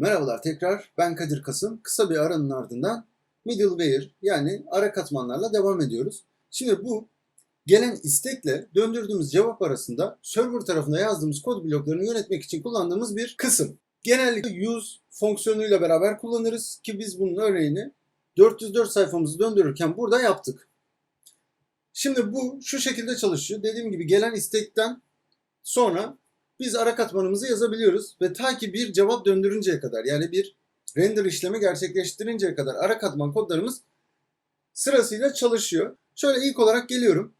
Merhabalar tekrar ben Kadir Kasım. Kısa bir aranın ardından middleware yani ara katmanlarla devam ediyoruz. Şimdi bu gelen istekle döndürdüğümüz cevap arasında server tarafında yazdığımız kod bloklarını yönetmek için kullandığımız bir kısım. Genellikle use fonksiyonuyla beraber kullanırız ki biz bunun örneğini 404 sayfamızı döndürürken burada yaptık. Şimdi bu şu şekilde çalışıyor. Dediğim gibi gelen istekten sonra biz ara katmanımızı yazabiliyoruz ve ta ki bir cevap döndürünceye kadar yani bir render işlemi gerçekleştirinceye kadar ara katman kodlarımız sırasıyla çalışıyor. Şöyle ilk olarak geliyorum.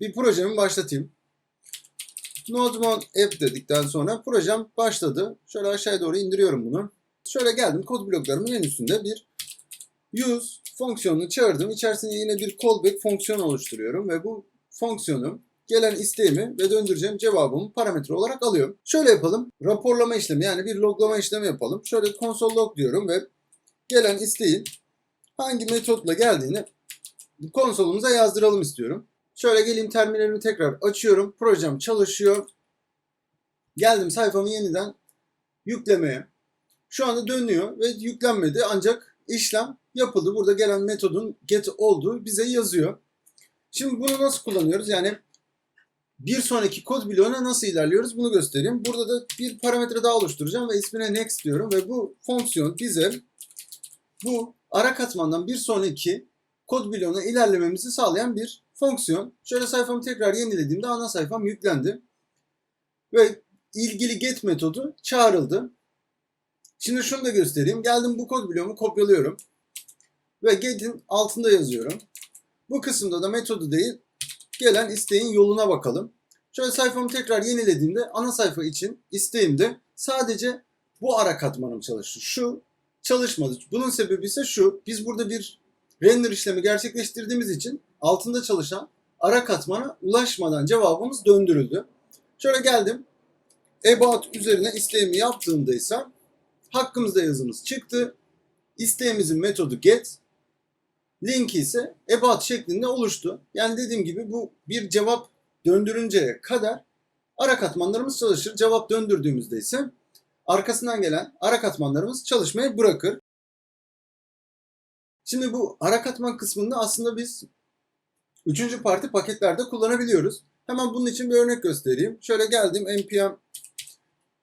Bir projemi başlatayım. Nodemon app dedikten sonra projem başladı. Şöyle aşağıya doğru indiriyorum bunu. Şöyle geldim kod bloklarımın en üstünde bir use fonksiyonunu çağırdım. İçerisinde yine bir callback fonksiyon oluşturuyorum ve bu fonksiyonu gelen isteğimi ve döndüreceğim cevabımı parametre olarak alıyorum. Şöyle yapalım. Raporlama işlemi yani bir loglama işlemi yapalım. Şöyle console log diyorum ve gelen isteğin hangi metotla geldiğini konsolumuza yazdıralım istiyorum. Şöyle geleyim terminalimi tekrar açıyorum. Projem çalışıyor. Geldim sayfamı yeniden yüklemeye. Şu anda dönüyor ve yüklenmedi ancak işlem yapıldı. Burada gelen metodun get olduğu bize yazıyor. Şimdi bunu nasıl kullanıyoruz? Yani bir sonraki kod bloğuna nasıl ilerliyoruz bunu göstereyim. Burada da bir parametre daha oluşturacağım ve ismine next diyorum ve bu fonksiyon bize bu ara katmandan bir sonraki kod bloğuna ilerlememizi sağlayan bir fonksiyon. Şöyle sayfamı tekrar yenilediğimde ana sayfam yüklendi. Ve ilgili get metodu çağrıldı. Şimdi şunu da göstereyim. Geldim bu kod bloğumu kopyalıyorum. Ve get'in altında yazıyorum. Bu kısımda da metodu değil, gelen isteğin yoluna bakalım. Şöyle sayfamı tekrar yenilediğimde ana sayfa için isteğimde sadece bu ara katmanım çalıştı. Şu çalışmadı. Bunun sebebi ise şu. Biz burada bir render işlemi gerçekleştirdiğimiz için altında çalışan ara katmana ulaşmadan cevabımız döndürüldü. Şöyle geldim. About üzerine isteğimi yaptığımda ise hakkımızda yazımız çıktı. İsteğimizin metodu get. Linki ise about şeklinde oluştu. Yani dediğim gibi bu bir cevap döndürünceye kadar ara katmanlarımız çalışır. Cevap döndürdüğümüzde ise arkasından gelen ara katmanlarımız çalışmayı bırakır. Şimdi bu ara katman kısmında aslında biz üçüncü parti paketlerde kullanabiliyoruz. Hemen bunun için bir örnek göstereyim. Şöyle geldim npm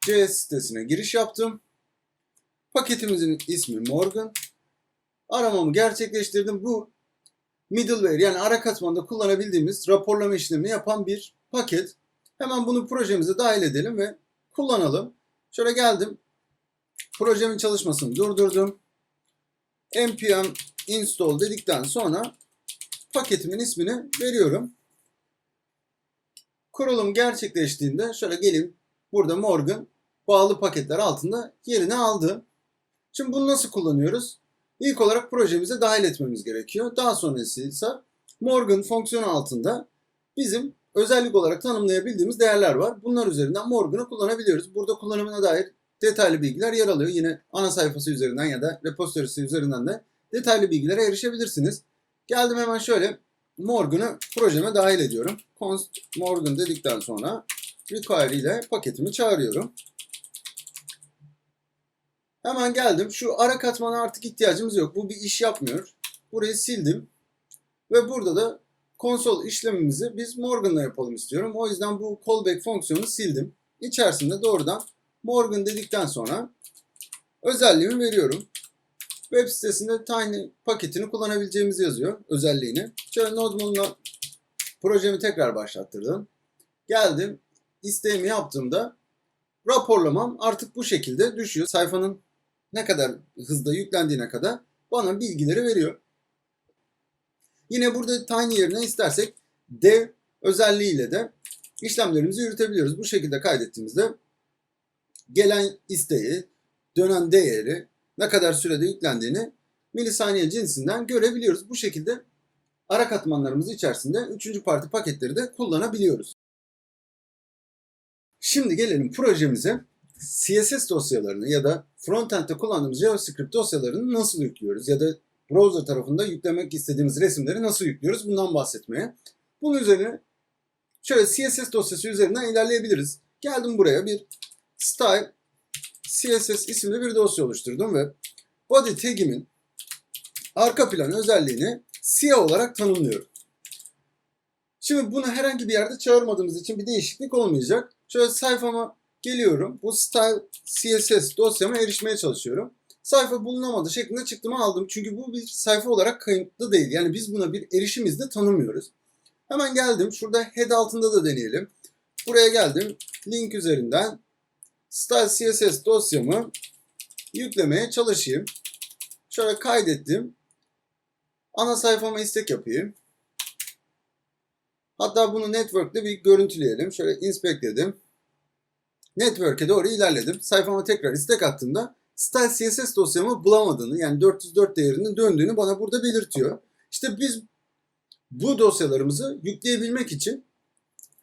JS sitesine giriş yaptım. Paketimizin ismi Morgan. Aramamı gerçekleştirdim. Bu middleware yani ara katmanda kullanabildiğimiz raporlama işlemi yapan bir paket. Hemen bunu projemize dahil edelim ve kullanalım. Şöyle geldim. Projemin çalışmasını durdurdum. npm install dedikten sonra paketimin ismini veriyorum. Kurulum gerçekleştiğinde şöyle geleyim. Burada Morgan bağlı paketler altında yerini aldı. Şimdi bunu nasıl kullanıyoruz? İlk olarak projemize dahil etmemiz gerekiyor. Daha sonrası ise Morgan fonksiyonu altında bizim özellik olarak tanımlayabildiğimiz değerler var. Bunlar üzerinden Morgan'ı kullanabiliyoruz. Burada kullanımına dair detaylı bilgiler yer alıyor. Yine ana sayfası üzerinden ya da repository'si üzerinden de detaylı bilgilere erişebilirsiniz. Geldim hemen şöyle Morgan'ı projeme dahil ediyorum. const Morgan dedikten sonra require ile paketimi çağırıyorum. Hemen geldim. Şu ara katmana artık ihtiyacımız yok. Bu bir iş yapmıyor. Burayı sildim. Ve burada da konsol işlemimizi biz Morgan'la yapalım istiyorum. O yüzden bu callback fonksiyonu sildim. İçerisinde doğrudan Morgan dedikten sonra özelliğimi veriyorum. Web sitesinde Tiny paketini kullanabileceğimizi yazıyor özelliğini. Şöyle Nodemon'la projemi tekrar başlattırdım. Geldim. isteğimi yaptığımda raporlamam artık bu şekilde düşüyor. Sayfanın ne kadar hızda yüklendiğine kadar bana bilgileri veriyor. Yine burada tiny yerine istersek dev özelliğiyle de işlemlerimizi yürütebiliyoruz. Bu şekilde kaydettiğimizde gelen isteği, dönen değeri, ne kadar sürede yüklendiğini milisaniye cinsinden görebiliyoruz. Bu şekilde ara katmanlarımız içerisinde üçüncü parti paketleri de kullanabiliyoruz. Şimdi gelelim projemize. CSS dosyalarını ya da frontend'de kullandığımız JavaScript dosyalarını nasıl yüklüyoruz ya da browser tarafında yüklemek istediğimiz resimleri nasıl yüklüyoruz bundan bahsetmeye. Bunun üzerine şöyle CSS dosyası üzerinden ilerleyebiliriz. Geldim buraya bir style CSS isimli bir dosya oluşturdum ve body tag'imin arka plan özelliğini siyah olarak tanımlıyorum. Şimdi bunu herhangi bir yerde çağırmadığımız için bir değişiklik olmayacak. Şöyle sayfama geliyorum. Bu style CSS dosyama erişmeye çalışıyorum. Sayfa bulunamadı şeklinde çıktımı aldım. Çünkü bu bir sayfa olarak kayıtlı değil. Yani biz buna bir erişim izni tanımıyoruz. Hemen geldim. Şurada head altında da deneyelim. Buraya geldim. Link üzerinden style CSS dosyamı yüklemeye çalışayım. Şöyle kaydettim. Ana sayfama istek yapayım. Hatta bunu network'te bir görüntüleyelim. Şöyle inspect dedim. Network'e doğru ilerledim. Sayfama tekrar istek attığımda style CSS dosyamı bulamadığını yani 404 değerinin döndüğünü bana burada belirtiyor. İşte biz bu dosyalarımızı yükleyebilmek için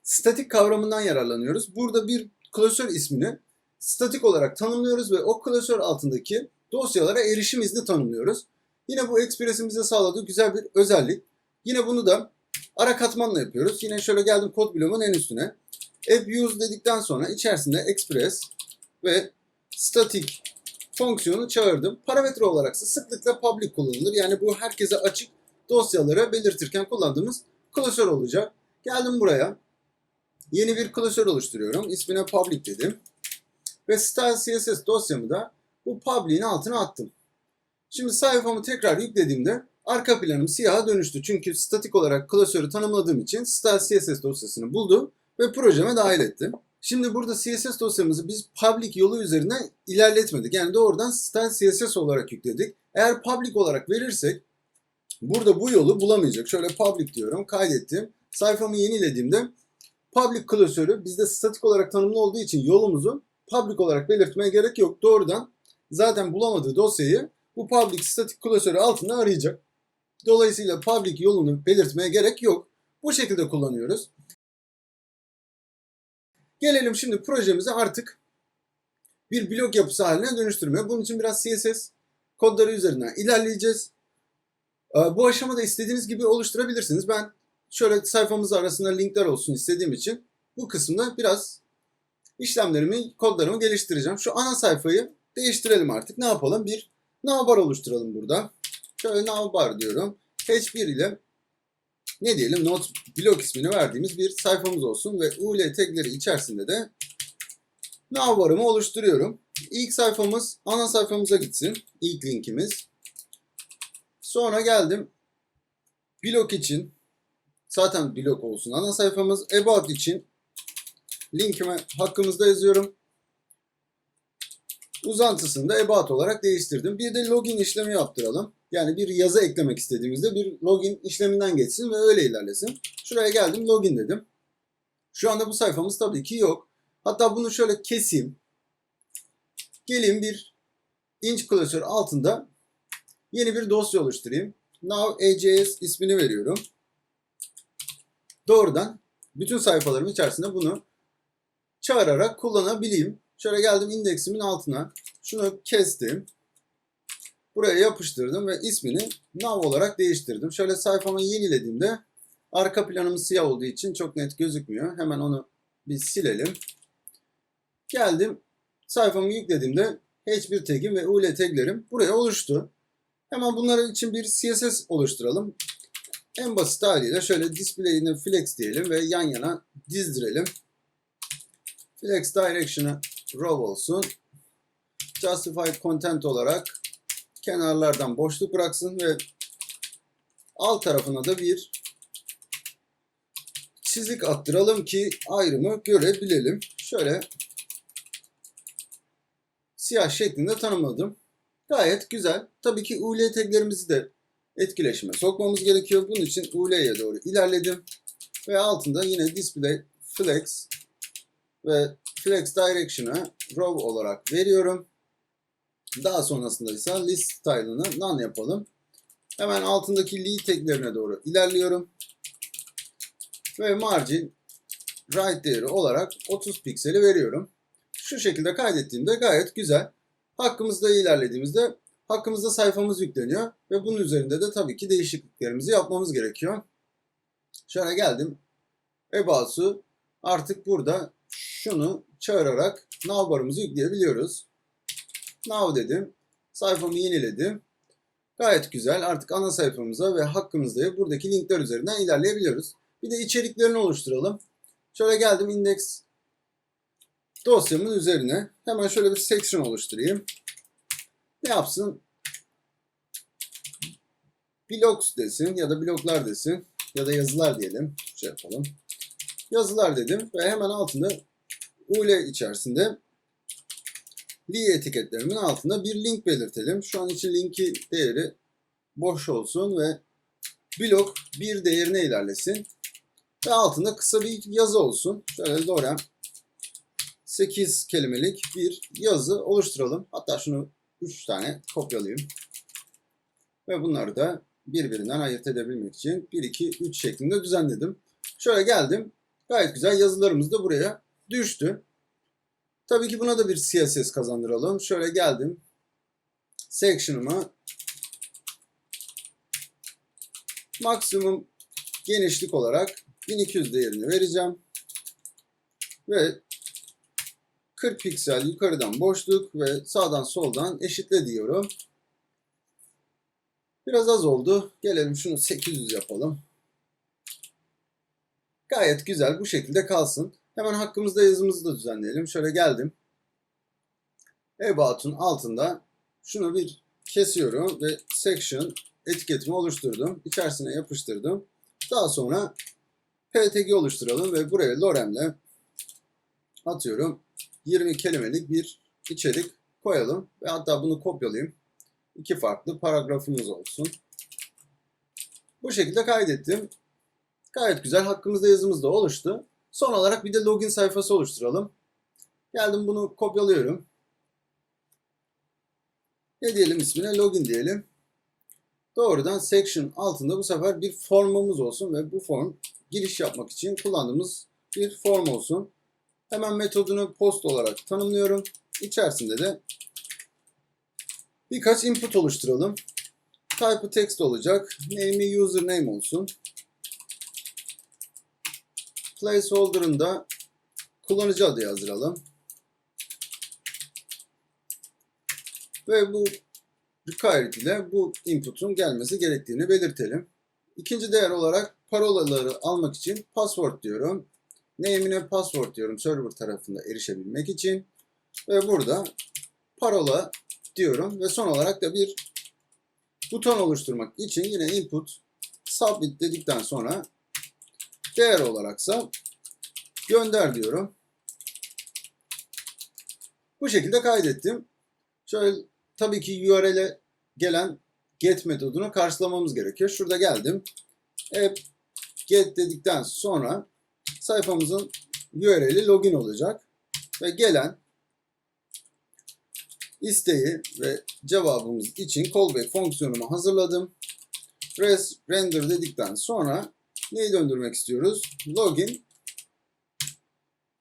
statik kavramından yararlanıyoruz. Burada bir klasör ismini statik olarak tanımlıyoruz ve o klasör altındaki dosyalara erişim izni tanımlıyoruz. Yine bu Express'in bize sağladığı güzel bir özellik. Yine bunu da ara katmanla yapıyoruz. Yine şöyle geldim kod bloğumun en üstüne. App use dedikten sonra içerisinde Express ve static fonksiyonu çağırdım. Parametre olaraksa sıklıkla public kullanılır. Yani bu herkese açık dosyaları belirtirken kullandığımız klasör olacak. Geldim buraya. Yeni bir klasör oluşturuyorum. İsmine public dedim. Ve style CSS dosyamı da bu public'in altına attım. Şimdi sayfamı tekrar yüklediğimde arka planım siyaha dönüştü. Çünkü statik olarak klasörü tanımladığım için style CSS dosyasını buldum ve projeme dahil ettim. Şimdi burada CSS dosyamızı biz public yolu üzerinden ilerletmedik. Yani doğrudan style CSS olarak yükledik. Eğer public olarak verirsek burada bu yolu bulamayacak. Şöyle public diyorum, kaydettim. Sayfamı yenilediğimde public klasörü bizde statik olarak tanımlı olduğu için yolumuzu public olarak belirtmeye gerek yok. Doğrudan zaten bulamadığı dosyayı bu public static klasörü altında arayacak. Dolayısıyla public yolunu belirtmeye gerek yok. Bu şekilde kullanıyoruz. Gelelim şimdi projemizi artık bir blok yapısı haline dönüştürmeye. Bunun için biraz CSS kodları üzerinden ilerleyeceğiz. Ee, Bu aşamada istediğiniz gibi oluşturabilirsiniz. Ben şöyle sayfamız arasında linkler olsun istediğim için bu kısımda biraz işlemlerimi, kodlarımı geliştireceğim. Şu ana sayfayı değiştirelim artık. Ne yapalım? Bir navbar oluşturalım burada. Şöyle navbar diyorum. H1 ile ne diyelim not blok ismini verdiğimiz bir sayfamız olsun ve UL tagleri içerisinde de navbarımı oluşturuyorum. İlk sayfamız ana sayfamıza gitsin. İlk linkimiz. Sonra geldim blok için zaten blok olsun ana sayfamız. About için linkime hakkımızda yazıyorum. Uzantısını da about olarak değiştirdim. Bir de login işlemi yaptıralım. Yani bir yazı eklemek istediğimizde bir login işleminden geçsin ve öyle ilerlesin. Şuraya geldim login dedim. Şu anda bu sayfamız tabii ki yok. Hatta bunu şöyle keseyim. Geleyim bir inç klasör altında yeni bir dosya oluşturayım. Now.js ismini veriyorum. Doğrudan bütün sayfalarım içerisinde bunu çağırarak kullanabileyim. Şöyle geldim indeksimin altına. Şunu kestim. Buraya yapıştırdım ve ismini nav olarak değiştirdim. Şöyle sayfamı yenilediğimde arka planımız siyah olduğu için çok net gözükmüyor. Hemen onu bir silelim. Geldim sayfamı yüklediğimde H1 tagim ve UL taglerim buraya oluştu. Hemen bunların için bir CSS oluşturalım. En basit haliyle şöyle display'ine flex diyelim ve yan yana dizdirelim. Flex direction'ı row olsun. Justified content olarak kenarlardan boşluk bıraksın ve alt tarafına da bir çizik attıralım ki ayrımı görebilelim. Şöyle siyah şeklinde tanımladım. Gayet güzel. Tabii ki UL taglerimizi de etkileşime sokmamız gerekiyor. Bunun için UL'ye doğru ilerledim. Ve altında yine display flex ve flex direction'ı row olarak veriyorum. Daha sonrasında ise list style'ını none yapalım. Hemen altındaki lead taglerine doğru ilerliyorum. Ve margin right değeri olarak 30 pikseli veriyorum. Şu şekilde kaydettiğimde gayet güzel. Hakkımızda ilerlediğimizde hakkımızda sayfamız yükleniyor ve bunun üzerinde de tabii ki değişikliklerimizi yapmamız gerekiyor. Şöyle geldim. About'u artık burada şunu çağırarak navbarımızı yükleyebiliyoruz. Now dedim. Sayfamı yeniledim. Gayet güzel. Artık ana sayfamıza ve hakkımızda buradaki linkler üzerinden ilerleyebiliyoruz. Bir de içeriklerini oluşturalım. Şöyle geldim index dosyamın üzerine. Hemen şöyle bir section oluşturayım. Ne yapsın? Blogs desin ya da bloglar desin ya da yazılar diyelim. Şey yapalım. Yazılar dedim ve hemen altında UL içerisinde li etiketlerimin altında bir link belirtelim. Şu an için linki değeri boş olsun ve blok bir değerine ilerlesin. Ve altında kısa bir yazı olsun. Şöyle Lorem 8 kelimelik bir yazı oluşturalım. Hatta şunu 3 tane kopyalayayım. Ve bunları da birbirinden ayırt edebilmek için 1, 2, 3 şeklinde düzenledim. Şöyle geldim. Gayet güzel yazılarımız da buraya düştü. Tabii ki buna da bir CSS kazandıralım. Şöyle geldim. Section'ıma maksimum genişlik olarak 1200 değerini vereceğim. Ve 40 piksel yukarıdan boşluk ve sağdan soldan eşitle diyorum. Biraz az oldu. Gelelim şunu 800 yapalım. Gayet güzel bu şekilde kalsın. Hemen hakkımızda yazımızı da düzenleyelim. Şöyle geldim. About'un altında şunu bir kesiyorum ve section etiketimi oluşturdum. İçerisine yapıştırdım. Daha sonra PTG oluşturalım ve buraya Lorem'le atıyorum 20 kelimelik bir içerik koyalım ve hatta bunu kopyalayayım. İki farklı paragrafımız olsun. Bu şekilde kaydettim. Gayet güzel. Hakkımızda yazımız da oluştu. Son olarak bir de login sayfası oluşturalım. Geldim bunu kopyalıyorum. Ne diyelim ismine? Login diyelim. Doğrudan section altında bu sefer bir formumuz olsun ve bu form giriş yapmak için kullandığımız bir form olsun. Hemen metodunu post olarak tanımlıyorum. İçerisinde de birkaç input oluşturalım. Type'ı text olacak. Name'i username olsun. Placeholder'ın da kullanıcı adı yazdıralım. Ve bu required ile bu input'un gelmesi gerektiğini belirtelim. İkinci değer olarak parolaları almak için password diyorum. Name'ine password diyorum server tarafında erişebilmek için. Ve burada parola diyorum ve son olarak da bir buton oluşturmak için yine input submit dedikten sonra değer olaraksa gönder diyorum. Bu şekilde kaydettim. Şöyle tabii ki URL'e gelen get metodunu karşılamamız gerekiyor. Şurada geldim. App get dedikten sonra sayfamızın URL'i login olacak ve gelen isteği ve cevabımız için callback fonksiyonumu hazırladım. Res render dedikten sonra neyi döndürmek istiyoruz? Login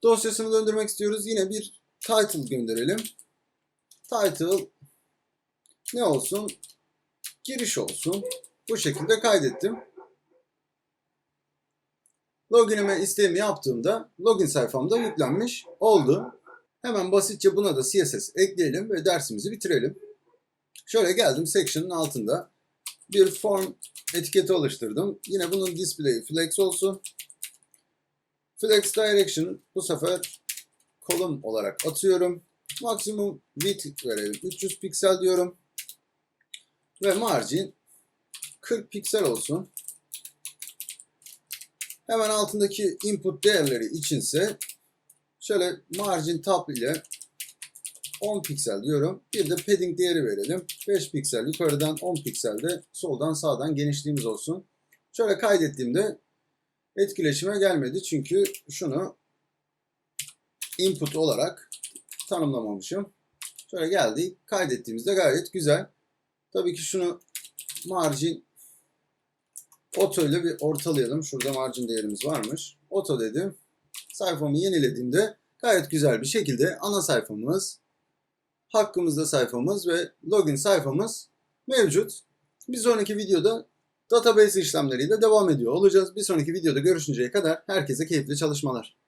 dosyasını döndürmek istiyoruz. Yine bir title gönderelim. Title ne olsun? Giriş olsun. Bu şekilde kaydettim. Login'ime isteğimi yaptığımda login sayfamda yüklenmiş oldu. Hemen basitçe buna da CSS ekleyelim ve dersimizi bitirelim. Şöyle geldim section'ın altında bir form etiketi oluşturdum. Yine bunun display flex olsun. Flex direction bu sefer kolum olarak atıyorum. Maksimum width verelim. 300 piksel diyorum. Ve margin 40 piksel olsun. Hemen altındaki input değerleri içinse şöyle margin tab ile 10 piksel diyorum. Bir de padding değeri verelim. 5 piksel yukarıdan 10 piksel de soldan sağdan genişliğimiz olsun. Şöyle kaydettiğimde etkileşime gelmedi. Çünkü şunu input olarak tanımlamamışım. Şöyle geldi. Kaydettiğimizde gayet güzel. Tabii ki şunu margin Auto ile bir ortalayalım. Şurada margin değerimiz varmış. Auto dedim. Sayfamı yenilediğimde gayet güzel bir şekilde ana sayfamız, hakkımızda sayfamız ve login sayfamız mevcut. Bir sonraki videoda database işlemleriyle devam ediyor olacağız. Bir sonraki videoda görüşünceye kadar herkese keyifli çalışmalar.